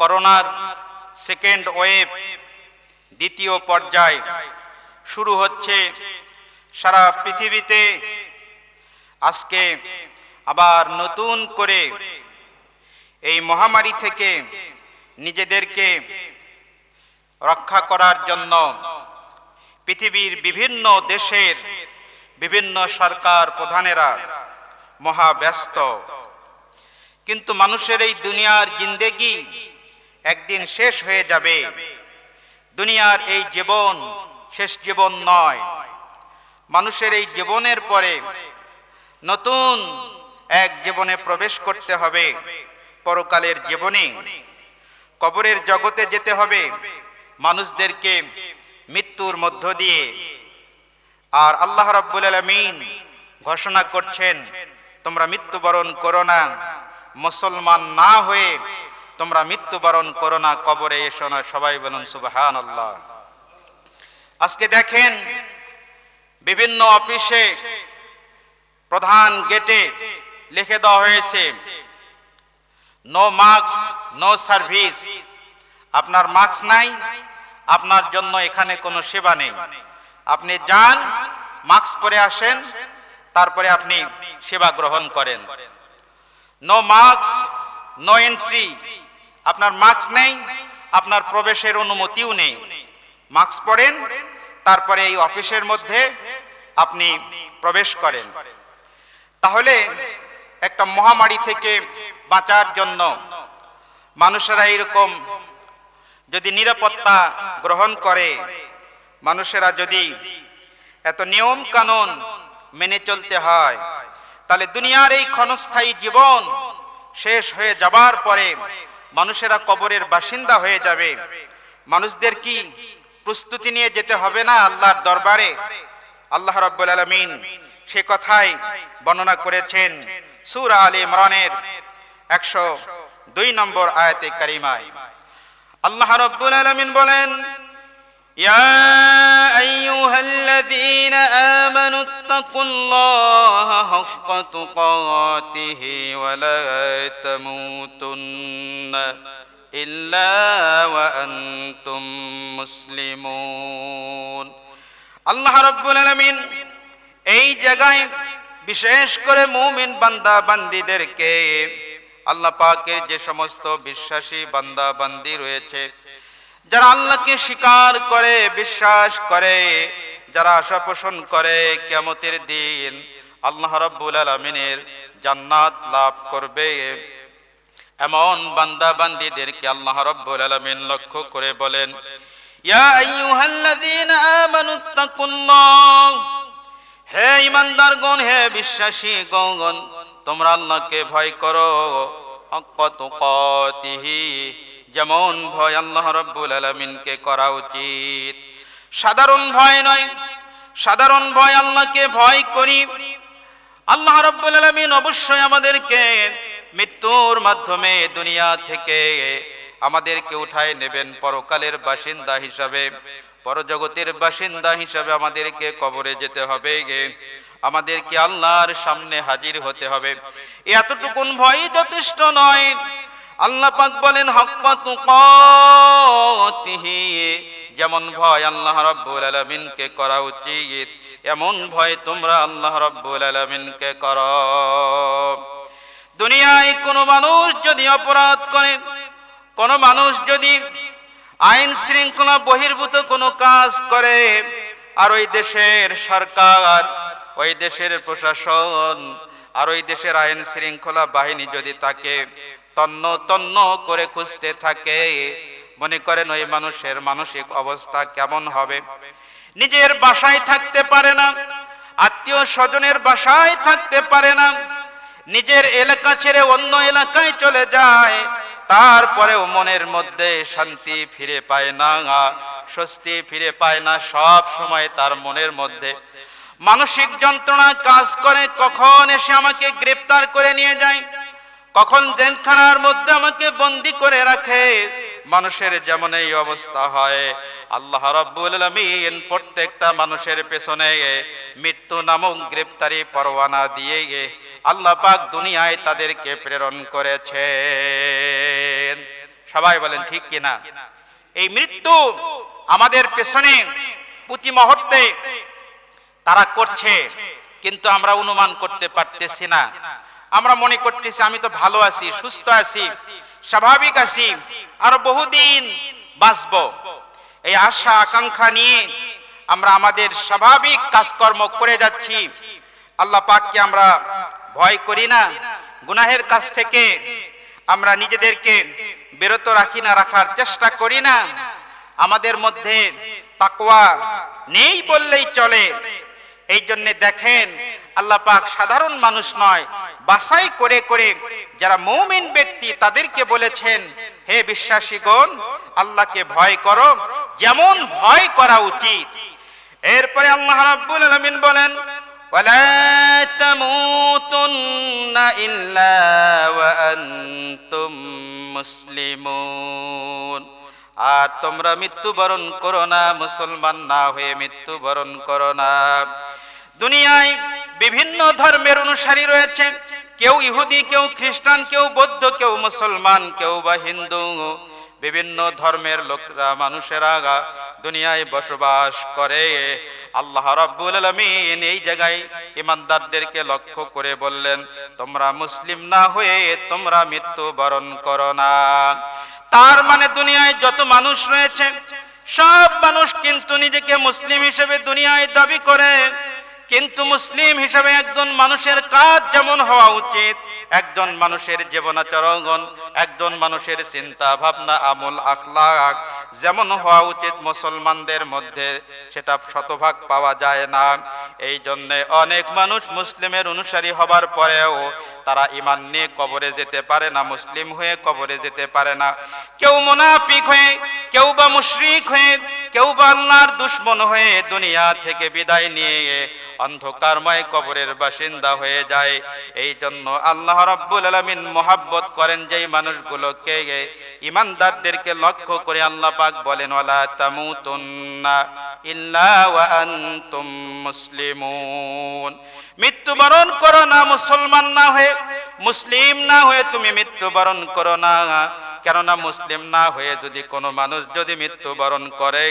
করোনার second wave দ্বিতীয় পর্যায় শুরু হচ্ছে সারা পৃথিবীতে। আজকে আবার নতুন করে এই মহামারী থেকে নিজেদেরকে রক্ষা করার জন্য পৃথিবীর বিভিন্ন দেশের বিভিন্ন সরকার প্রধানেরা মহাব্যস্ত। কিন্তু মানুষের এই দুনিয়ার জিন্দেগি একদিন শেষ হয়ে যাবে। দুনিয়ার এই জীবন শেষ জীবন নয়। মানুষের এই জীবনের পরে নতুন এক জীবনে প্রবেশ করতে হবে। পরকালের জীবনে কবরের জগতে যেতে হবে। মানুষদেরকে মৃত্যুর মধ্য দিয়ে। আর আল্লাহ রাব্বুল আলামিন ঘোষণা করছেন, তোমরা মৃত্যুবরণ করো না। মুসলমান না হয়ে তোমরা মৃত্যুবরণ করো না, কবরে এসো না, সবাই বলুন সুবাহান আল্লাহ আজকে দেখেন বিভিন্ন অফিসে প্রধান গেটে লিখে দেওয়া হয়েছে নো মার্কস নো সার্ভিস আপনার মার্কস নাই, আপনার জন্য এখানে কোনো সেবা নেই। আপনি যান মাস্ক পরে আসেন, তারপরে আপনি সেবা গ্রহণ করেন। নো মার্কস নো এন্ট্রি আপনার মাস্ক নেই, আপনার প্রবেশের অনুমতিও নেই। মাস্ক পরেন, তারপরে এই অফিসের মধ্যে আপনি প্রবেশ করেন। তাহলে একটা মহামারী থেকে বাঁচার জন্য মানুষেরা এরকম যদি নিরাপত্তা গ্রহণ করে, মানুষেরা যদি এত নিয়ম কানুন মেনে চলতে হয়, তাহলে দুনিয়ার এই ক্ষণস্থায়ী জীবন শেষ হয়ে যাবার পরে মানুষেরা কবরের বাসিন্দা হয়ে যাবে। মানুষদের কি প্রস্তুতি নিয়ে যেতে হবে না আল্লাহর দরবারে? আল্লাহ রাব্বুল আলামিন সে কথাই বর্ণনা করেছেন সূরা আলী ইমরানের একশো দুই নম্বর আয়াতে কারিমায়। আল্লাহ রাব্বুল আলামিন বলেন يا أيها الذين آمنوا اتقوا الله حق تقاته ولا تموتن إلا وأنتم مسلمون আল্লাহ রাব্বুল আলামিন এই জায়গায় বিশেষ করে মুমিন বান্দা বান্দিদেরকে আল্লাহ পাকের যে সমস্ত বিশ্বাসী বান্দা বান্দি রয়েছে যারা আল্লাহকে স্বীকার করে, বিশ্বাস করে, যারা আশা পোষণ করে কিয়ামতের দিন, আল্লাহ রাব্বুল আলামিনের জান্নাত লাভ করবে। এমন বান্দা বান্দিদেরকে আল্লাহ রাব্বুল আলামিন লক্ষ্য করে বলেন, ইয়া আইয়ুহাল্লাযীনা আমানুত্তাকুল্লাহ হে হে বিশ্বাসী গণ তোমরা আল্লাহকে ভয় করো তুকাতিহি যেমন ভয় আল্লাহ রাব্বুল আলামিনকে করা উচিত। সাধারণ ভয় নয়। সাধারণ ভয় আল্লাহকে ভয় করি। আল্লাহ রাব্বুল আলামিন অবশ্যই আমাদেরকে মৃত্যুর মাধ্যমে দুনিয়া থেকে আমাদেরকে উঠায় নেবেন। পরকালের বাসিন্দা হিসাবে, পরজগতের বাসিন্দা হিসাবে আমাদেরকে কবরে যেতে হবে। আমাদেরকে আল্লাহর সামনে হাজির হতে হবে। এতটুকুন ভয় যথেষ্ট নয়। আল্লাহ পাক বলেন, হক্কা তুকাতিহি। যেমন ভয় আল্লাহ রাব্বুল আলামিনকে করা উচিত, এমন ভয় তোমরা আল্লাহ রাব্বুল আলামিনকে করো। দুনিয়ায় কোনো মানুষ যদি অপরাধ করে, কোনো মানুষ যদি আইন শৃঙ্খলা বহির্ভূত কোনো কাজ করে, আর ওই দেশের সরকার, ওই দেশের প্রশাসন, আর ওই দেশের আইন শৃঙ্খলা বাহিনী যদি তাকে তন্ন তন্ন করে খুঁজতে থাকে। মনে করেন ওই মানুষের মানসিক অবস্থা কেমন হবে? নিজের বাসায় থাকতে পারে না, আত্মীয় স্বজনের বাসায় থাকতে পারে না, নিজের এলাকা ছেড়ে অন্য এলাকায় চলে যায়, তারপরেও মনের মধ্যে শান্তি ফিরে পায় না, স্বস্তি ফিরে পায় না সব সময় তার মনের মধ্যে। মানসিক যন্ত্রণা কাজ করে, কখন এসে আমাকে গ্রেপ্তার করে নিয়ে যায়? কখন জেলখানার মধ্যে আমাকে বন্দি করে রাখে? মানুষের যেমন এই অবস্থা হয়। আল্লাহ রাব্বুল আলামিন প্রত্যেকটা মানুষের পেছনে মৃত্যু নামক গ্রেপ্তারি পরোয়ানা দিয়ে আল্লাহ পাক দুনিয়ায় তাদেরকে প্রেরণ করেছেন। সবাই বলেন ঠিক কিনা? এই মৃত্যু আমাদের পেছনে প্রতি মুহূর্তে তারা করছে, কিন্তু আমরা অনুমান করতে পারতেছি না। আমরা মনে করতেছি, আমি তো ভালো আছি, সুস্থ আছি, স্বাভাবিক আছি, আর বহুদিন বাঁচব। এই আশা, আকাঙ্ক্ষা নিয়ে আমরা আমাদের স্বাভাবিক কাজকর্ম করে যাচ্ছি। আল্লাহ পাককে আমরা ভয় করি না, গুনাহের কাছ থেকে আমরা নিজেদেরকে বিরত রাখি না, রাখার চেষ্টা করি না। আমাদের মধ্যে তাকওয়া নেই বললেই চলে। এই জন্য দেখেন, আল্লাহ পাক সাধারণ মানুষ নয় বাছাই করে করে যারা মৌমিন ব্যক্তি তাদেরকে বলেছেন, হে বিশ্বাসীগণ, আল্লাহকে ভয় করো, যেমন ভয় করা উচিত। এরপরে আল্লাহ রাব্বুল আলামিন বলেন তামুতুন্না ইল্লা ওয়া আনতুম মুসলিমুন। আর তোমরা মৃত্যুবরণ করো না, মুসলমান না হয়ে মৃত্যুবরণ করো না। দুনিয়ায় বিভিন্ন ধর্মের অনুসারী রয়েছে কেউ ইহুদি, কেউ খ্রিস্টান, কেউ বৌদ্ধ, কেউ মুসলমান, কেউ বা হিন্দু, বিভিন্ন ধর্মের লোকরা, মানুষেরা দুনিয়ায় বসবাস করে। আল্লাহ রাব্বুল আলামিন এই জায়গায় ইমানদারদেরকে লক্ষ্য করে বললেন, তোমরা মুসলিম না হয়ে তোমরা মৃত্যু বরণ করো না। তার মানে দুনিয়ায় যত মানুষ রয়েছে, সব মানুষ কিন্তু নিজেকে মুসলিম হিসেবে দুনিয়ায় দাবি করে। কিন্তু মুসলিম হিসেবে একজন মানুষের কাজ যেমন হওয়া উচিত, একজন মানুষের জীবনাচরণ, একজন মানুষের চিন্তা ভাবনা, আমল আখলাক যেমন হওয়া উচিত মুসলমানদের মধ্যে, সেটা শতভাগ পাওয়া যায় না। এই জন্যে অনেক মানুষ মুসলিমের অনুসারী হবার পরেও তারা ইমান নিয়ে কবরে যেতে পারে না, মুসলিম হয়ে কবরে যেতে পারে না। কেউ মুনাফিক হয়ে, কেউ বা মুশরিক হয়ে, কেউ বা আল্লাহর দুশ্মন হয়ে দুনিয়া থেকে বিদায় নিয়ে অন্ধকারময় কবরের বাসিন্দা হয়ে যায়। এই জন্য আল্লাহ রাব্বুল আলামিন মোহাব্বত করেন যেই মানুষগুলোকে, ইমানদারদেরকে লক্ষ্য করে আল্লাহ পাক বলেন, ওয়ালা তামুতুন্না। মুসলিমুন। মৃত্যুবরণ করো না মুসলমান না হয়ে, মুসলিম না হয়ে তুমি মৃত্যুবরণ করো না। কেননা মুসলিম না হয়ে যদি কোনো মানুষ যদি মৃত্যুবরণ করে,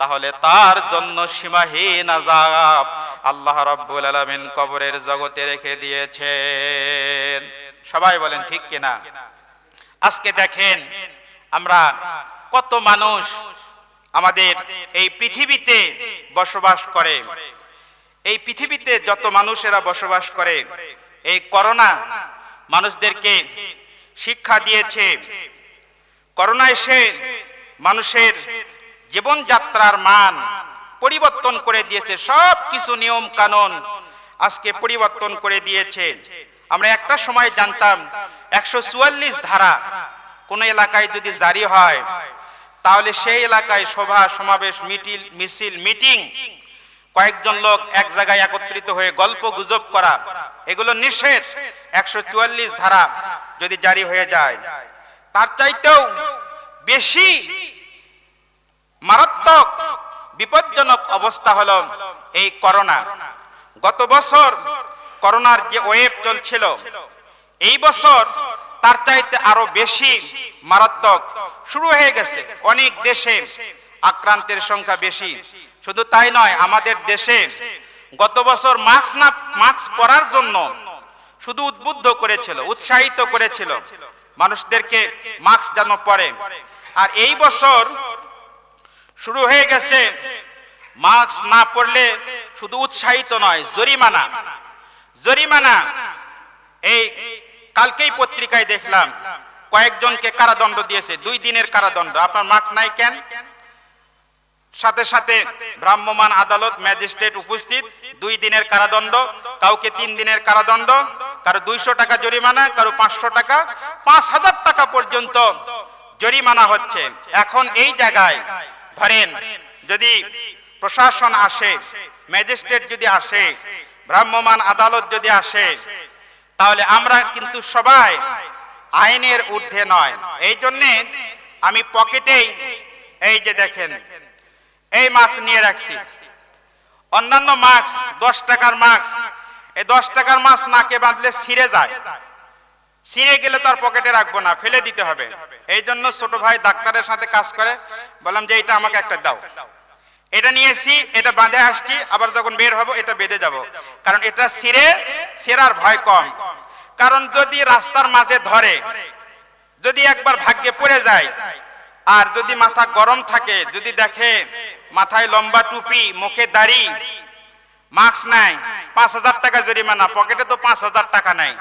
তাহলে তার জন্য সীমাহীন আযাব। আল্লাহ রাব্বুল আলামিন কবরের জগতে রেখে দিয়েছেন। সবাই বলেন, ঠিক কিনা? আজকে দেখেন, আমরা কত মানুষ আমাদের এই পৃথিবীতে বসবাস করে। এই পৃথিবীতে যত মানুষেরা বসবাস করে, এই করোনা মানুষদেরকে শিক্ষা দিয়েছে। করোনা এসে মানুষের জীবনযাত্রার মান পরিবর্তন করে দিয়েছে। সব কিছু নিয়ম কানুন আজকে পরিবর্তন করে দিয়েছে। আমরা একটা সময় জানতাম, একশো চুয়াল্লিশ ধারা কোন এলাকায় যদি জারি হয় তাহলে সেই এলাকায় সভা, সমাবেশ, মিটিল, মিছিল, মিটিং, কয়েকজন লোক এক জায়গায় একত্রিত হয়ে গল্প গুজব করা, এগুলো নিষেধ। একশো চুয়াল্লিশ ধারা যদি জারি হয়ে যায়, তার চাইতেও বেশি মারাত্মক, বিপজ্জনক অবস্থা হলো এই করোনা। গত বছর করোনার যে ওয়েব চলছিল, এই বছর তার চাইতে আরও বেশি মারাত্মক শুরু হয়ে গেছে। অনেক দেশে আক্রান্তের সংখ্যা বেশি। শুধু তাই নয়, আমাদের দেশে গত বছর মাস্ক না, মাস্ক পরার জন্য শুধু উদ্বুদ্ধ করেছিল, উৎসাহিত করেছিল মানুষদেরকে মাস্ক যেন পরে। আর এই বছর শুরু হয়ে গেছে, মাস্ক না পরলে শুধু উৎসাহিত নয়, জরিমানা। জরিমানা, এই কালকেই পত্রিকায় দেখলাম, কয়েকজনকে কারাদণ্ড দিয়েছে, দুই দিনের কারাদণ্ড। আপনার মাস্ক নাই কেন? সাথে সাথে ভ্রাম্যমাণ আদালত, ম্যাজিস্ট্রেট উপস্থিত, দুই দিনের কারাদণ্ড, কাউকে তিন দিনের কারাদণ্ড, কারও দুইশো টাকা জরিমানা, কারও পাঁচশো টাকা, পাঁচ হাজার টাকা পর্যন্ত জরিমানা হচ্ছে। এখন এই জায়গায় ধরেন, যদি প্রশাসন আসে, ম্যাজিস্ট্রেট যদি আসে ভ্রাম্যমান আদালত যদি আসে তাহলে আমরা কিন্তু সবাই আইনের ঊর্ধ্বে নয়। এই জন্যে আমি পকেটেই এই যে দেখেন, এই মাছ নিয়ে রাখছি। অন্যান্য মাছ দশ টাকার মাছ এই দশ টাকার মাছ নাকে বাঁধলে ছিঁড়ে যায়। ছিঁড়ে গেলে তার পকেটে রাখব না, ফেলে দিতে হবে। এই জন্য ছোট ভাই ডাক্তারের সাথে কাজ করে, বললাম যে এটা আমাকে একটা দাও। এটা নিয়েছি এটা বাঁধে আসছি, আবার যখন বের হব, এটা বেঁধে যাব। কারণ এটা ছিঁড়ে ছেঁড়ার ভয় কম। কারণ যদি রাস্তার মাঝে ধরে, যদি একবার ভাগ্যে পড়ে যায়, আর যদি মাথা গরম থাকে, যদি দেখে মাথায় লম্বা টুপি, মুখে দাড়ি, মাস্ক নাই, পাঁচ হাজার টাকা জরিমানা, পকেটে তো পাঁচ হাজার টাকা নাই।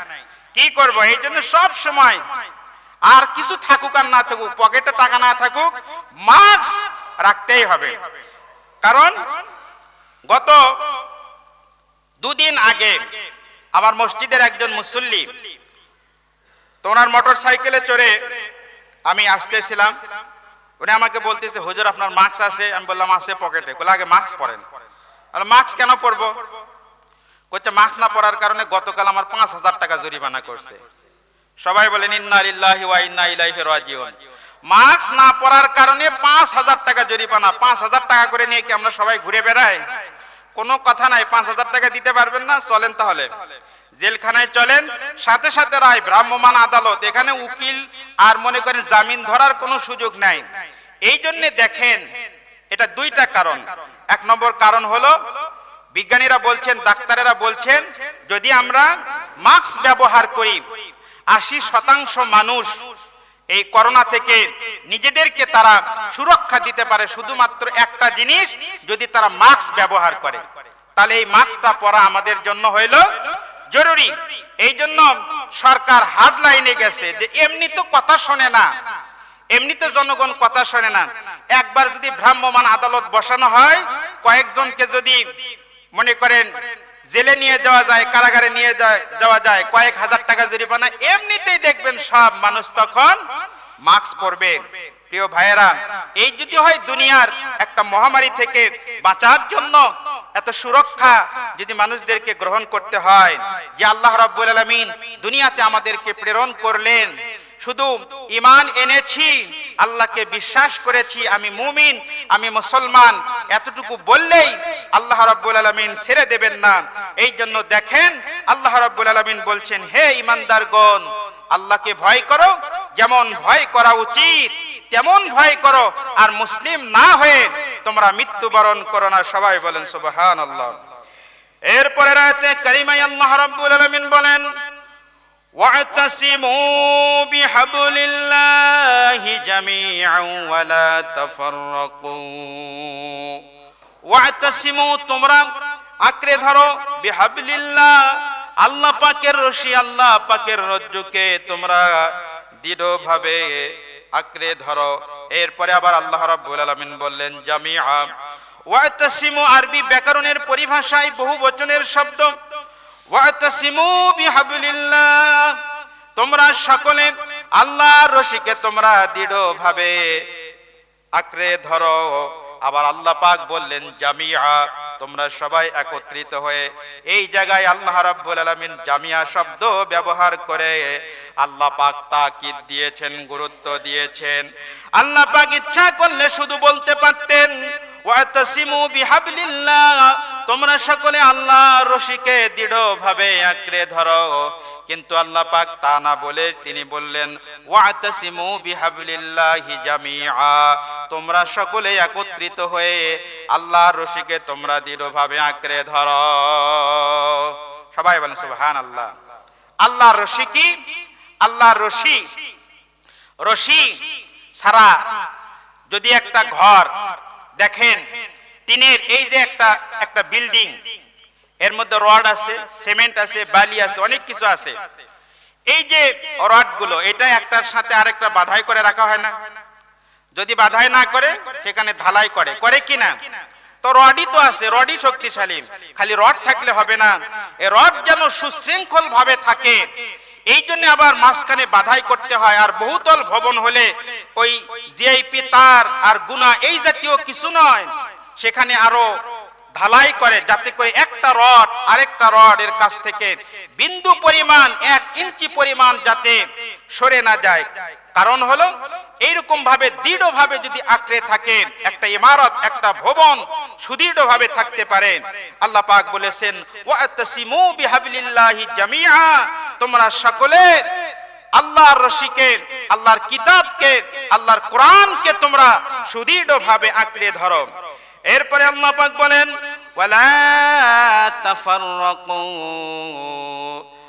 কি করব? এই জন্য সব সময় আর কিছু থাকুক আর না থাকুক, পকেটে টাকা না থাকুক, মাস্ক রাখতেই হবে। কারণ গত দুদিন আগে আমার মসজিদের একজন মুসল্লি। তো ওনার মোটর সাইকেলে চড়ে আমি আসতেছিলাম। উনি আমাকে বলতেছে, হুজুর, আপনার মাস্ক আছে? আমি বললাম, আছে পকেটে। বলে, আগে মাস্ক পরেন। মাস্ক কেন পরবো? করছে মাস্ক না পরার কারণে গতকাল আমার পাঁচ হাজার টাকা জরিমানা করছে। সবাই বলেন, ইন্না ওয়া মাস্ক না পরার কারণে পাঁচ হাজার টাকা জরিমানা। পাঁচ হাজার টাকা করে নিয়ে কি আমরা সবাই ঘুরে বেড়াই? কোনো কথা নাই, পাঁচ হাজার টাকা দিতে পারবেন না, চলেন তাহলে। জেলখানায় চলেন, সাথে সাথে রায় ভ্রাম্যমান আদালত, এখানে উকিল আর মনে করেন জামিন ধরার কোনো সুযোগ নাই। এই জন্য দেখেন, এটা দুইটা কারণ। এক নম্বর কারণ হলো, বিজ্ঞানীরা বলছেন, ডাক্তারেরা বলছেন, যদি আমরা মাস্ক ব্যবহার করি, আশি শতাংশ মানুষ এই করোনা থেকে নিজেদেরকে তারা সুরক্ষা দিতে পারে শুধুমাত্র একটা জিনিস, যদি তারা মাস্ক ব্যবহার করে। তাহলে এই মাস্কটা পরা আমাদের জন্য হইল জরুরি। এই জন্য সরকার হাত লাইনে গেছে যে এমনি তো কথা শোনে না। এমনিতে জনগণ কথা শোনে না। একবার যদি ভ্রাম্যমান আদালত বসানো হয়, কয়েকজনকে যদি মনে করেন জেলে নিয়ে যাওয়া যায়, কারাগারে নিয়ে যাওয়া যায়, কয়েক হাজার টাকা জরিমানা, এমনিতেই দেখবেন সব মানুষ তখন মাস্ক পরবে। প্রিয় ভাইয়েরা, এই যদি হয় দুনিয়ার একটা মহামারী থেকে বাঁচার জন্য এত সুরক্ষা যদি মানুষদেরকে গ্রহণ করতে হয়, যে আল্লাহ রাব্বুল আলামিন দুনিয়াতে আমাদেরকে প্রেরণ করলেন শুধু ইমান এনেছি, আল্লাহকে বিশ্বাস করেছি, আমি মুমিন, আমি মুসলমান। এতটুকু বললেই আল্লাহ রাব্বুল আলামিন ছেড়ে দেবেন না। এই জন্য দেখেন আল্লাহ রাব্বুল আলামিন বলছেন, হে ইমানদারগণ আল্লাহকে ভয় করো, যেমন ভয় করা উচিত, তেমন ভয় করো। আর মুসলিম না হয়ে তোমরা মৃত্যুবরণ করো না। সবাই বলেন, সুবহানাল্লাহ। এরপরে রাতে কারিমাই আল্লাহ রাব্বুল আলামিন বলেন واعتصموا بحبل الله جميعا ولا تفرقوا واعتصموا তোমরা আঁকড়ে ধরো বিহাবলিল্লাহ আল্লাহ পাকের রশি আল্লাহ পাকের রজ্জুকে তোমরা দৃঢ়ভাবে আঁকড়ে ধরো এরপরে আবার আল্লাহ রাব্বুল আলামিন বললেন জামিআ ওয়াতাসিমু আরবি ব্যাকরণের পরিভাষায় বহু বচনের শব্দ ওয়াতাসিমু বিহাবলিল্লাহ তোমরা সকলে আল্লাহর রশিকে তোমরা দৃঢ়ভাবে আঁকড়ে ধরো। আবার আল্লাহ পাক বললেন, জামিয়া, তোমরা সবাই একত্রিত হয়ে এই জায়গায় আল্লাহ রাব্বুল আলামিন জামিয়া শব্দ ব্যবহার করে আল্লাহ পাক তাকিদ দিয়েছেন, গুরুত্ব দিয়েছেন। আল্লাহ পাক ইচ্ছা করলে শুধু বলতে পারতেন, ওয়াতাসিমু বিহাবলিল্লাহ তোমরা সকলে আল্লাহ রশিকে দৃঢ়ভাবে আঁকড়ে ধরো। কিন্তু আল্লাহ পাক তা না বলে তিনি বললেন, ওয়াতাসিমু বিহাবলিল্লাহি জামিআ। তোমরা সকলে একত্রিত হয়ে আল্লাহর রশিকে তোমরা দৃঢ়ভাবে আঁকড়ে ধরো। সবাই বলেন, সুবহানাল্লাহ। আল্লাহর রশি কি? আল্লাহর রশি। রশি ছাড়া যদি একটা ঘর দেখেন টিনের এই যে একটা একটা বিল্ডিং, এর মধ্যে রড আছে, সিমেন্ট আছে, বালি আছে, অনেক কিছু আছে। এই যে রডগুলো এটা একটার সাথে আরেকটা বাধাই করে রাখা হয় না। যদি বাধাই না করে, সেখানে ঢালাই করে। করে কি না? তো রডই তো আছে, রডই শক্তিশালী। খালি রড থাকলে হবে না। এ রড যেন সুশৃঙ্খল ভাবে থাকে। এই জন্য আবার মাঝখানে বাধাই করতে হয়। আর বহুতল ভবন হলে ওই জিআইপি তার আর গুনা এই জাতীয় কিছু নয়। সেখানে আরও ঢালাই করে যাতে করে একটা রড, আরেকটা রড এর কাছ থেকে বিন্দু পরিমাণ, এক ইঞ্চি পরিমাণ যাতে সরে না যায়। কারণ হলো এইরকম ভাবে দৃঢ় ভাবে যদি আঁকড়ে থাকে, একটা ইমারত, একটা ভবন সুদৃঢ় ভাবে থাকতে পারে। আল্লাহ পাক বলেছেন তোমরা সকলে আল্লাহর রশিকে, আল্লাহর কিতাবকে, আল্লাহর কোরআনকে তোমরা সুদৃঢ় ভাবে আঁকড়ে ধরো। এরপরে আল্লাহ পাক বলেন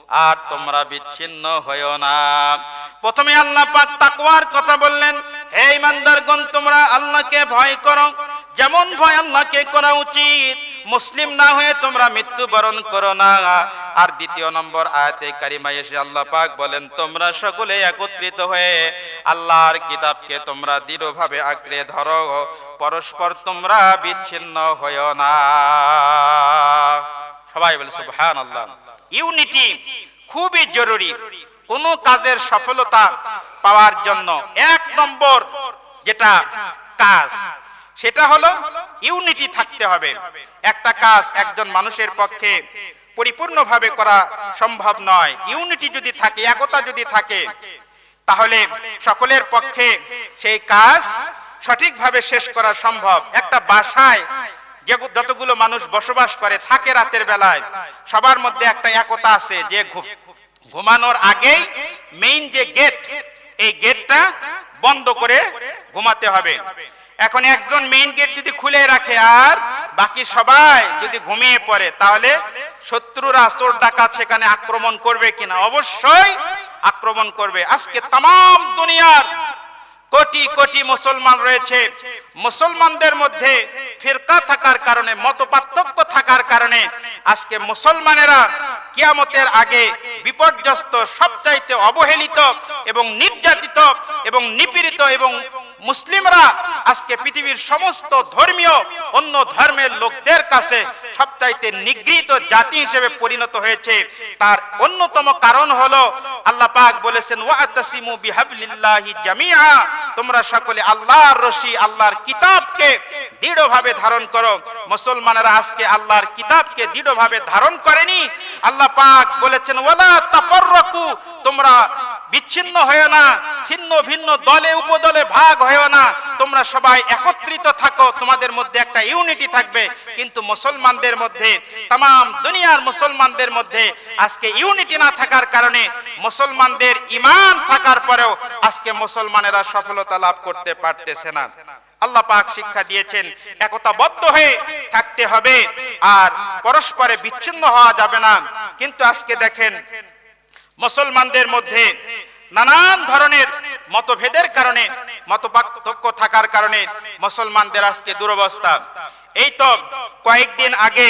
আর তোমরা বিচ্ছিন্ন হয়েও না। প্রথমে আল্লাহ পাক তাকওয়ার কথা বললেন, হে ইমানদারগণ তোমরা আল্লাহকে ভয় করো। যেমন ভয় আল্লাহকে করা উচিত, মুসলিম না হয়ে তোমরা মৃত্যুবরণ করো না। আর দ্বিতীয় নম্বর আয়াতে কারিমায় এসে আল্লাহ পাক বলেন, তোমরা সকলে একত্রিত হয়ে আল্লাহর কিতাবকে তোমরা দৃঢ়ভাবে আঁকড়ে ধরো। পরস্পর তোমরা বিচ্ছিন্ন হয়েও না। সবাই বলে সুবহান আল্লাহ ইউনিটি খুবই জরুরি। কোনো কাজের সফলতা পাওয়ার জন্য এক নম্বর যেটা কাজ, সেটা হলো ইউনিটি থাকতে হবে। একটা কাজ একজন মানুষের পক্ষে পরিপূর্ণভাবে করা সম্ভব নয়। ইউনিটি যদি থাকে, একতা যদি থাকে, তাহলে সকলের পক্ষে সেই কাজ সঠিকভাবে শেষ করা সম্ভব। একটা বাসায় যে যতগুলো মানুষ বসবাস করে, থাকে রাতের বেলায়, সবার মধ্যে একটা একতা আছে যে ঘুমানোর আগেই মেইন যে গেট এই গেটটা বন্ধ করে ঘুমাতে হবে। এখন একজন মেইন গেট যদি খুলে রাখে আর বাকি সবাই যদি ঘুমিয়ে পড়ে, তাহলে শত্রুরা চোর ডাকাত সেখানে আক্রমণ করবে কিনা? অবশ্যই আক্রমণ করবে। আজকে তাম দুনিয়ার কোটি কোটি মুসলমান রয়েছে। মুসলমানদের মধ্যে ফিরকা থাকার কারণে মত থাকার কারণে আজকে মুসলমানেরা কিয়ামতের আগে বিপর্যস্ত, সবচাইতে অবহেলিত এবং নির্যাতিত এবং নিপীড়িত এবং মুসলিমরা আজকে পৃথিবীর সমস্ত ধর্মীয়, অন্য ধর্মের লোকদের কাছে সবচাইতে নিগৃহীত জাতি হিসেবে পরিণত হয়েছে। তার অন্যতম কারণ হলো, আল্লাহ পাক বলেছেন, ওয়াতাসিমু বিহাবলিল্লাহি জামিআ। তোমরা সকলে আল্লাহর রশি, আল্লাহর কিতাবকে দৃঢ়ভাবে ধারণ করো। মুসলমানেরা আজকে আল্লাহর কিতাবকে দৃঢ়ভাবে ধারণ করেনি। আল্লাহ পাক বলেছেন, ওয়ালা তোমরা বিচ্ছিন্ন হয়েও না, ছিন্ন ভিন্ন দলে, উপদলে ভাগ হয়েও না, তোমরা সবাই একত্রিত থাকো, তোমাদের মধ্যে একটা ইউনিটি থাকবে। কিন্তু মুসলমানদের মধ্যে তাম দুনিয়ার মুসলমানদের মধ্যে আজকে ইউনিটি না থাকার কারণে মুসলমানদের ইমান থাকার পরেও আজকে মুসলমানেরা সফলতা লাভ করতে পারতেছে না। আল্লাহ পাক শিক্ষা দিয়েছেন, একতাবদ্ধ হয়ে থাকতে হবে আর পরস্পরে বিচ্ছিন্ন হওয়া যাবে না। কিন্তু আজকে দেখেন, মুসলমানদের মধ্যে নানান ধরনের মতভেদের কারণে, মতপার্থক্য থাকার কারণে মুসলমানদের আজকে দুরবস্থা। এই তো কয়েকদিন আগে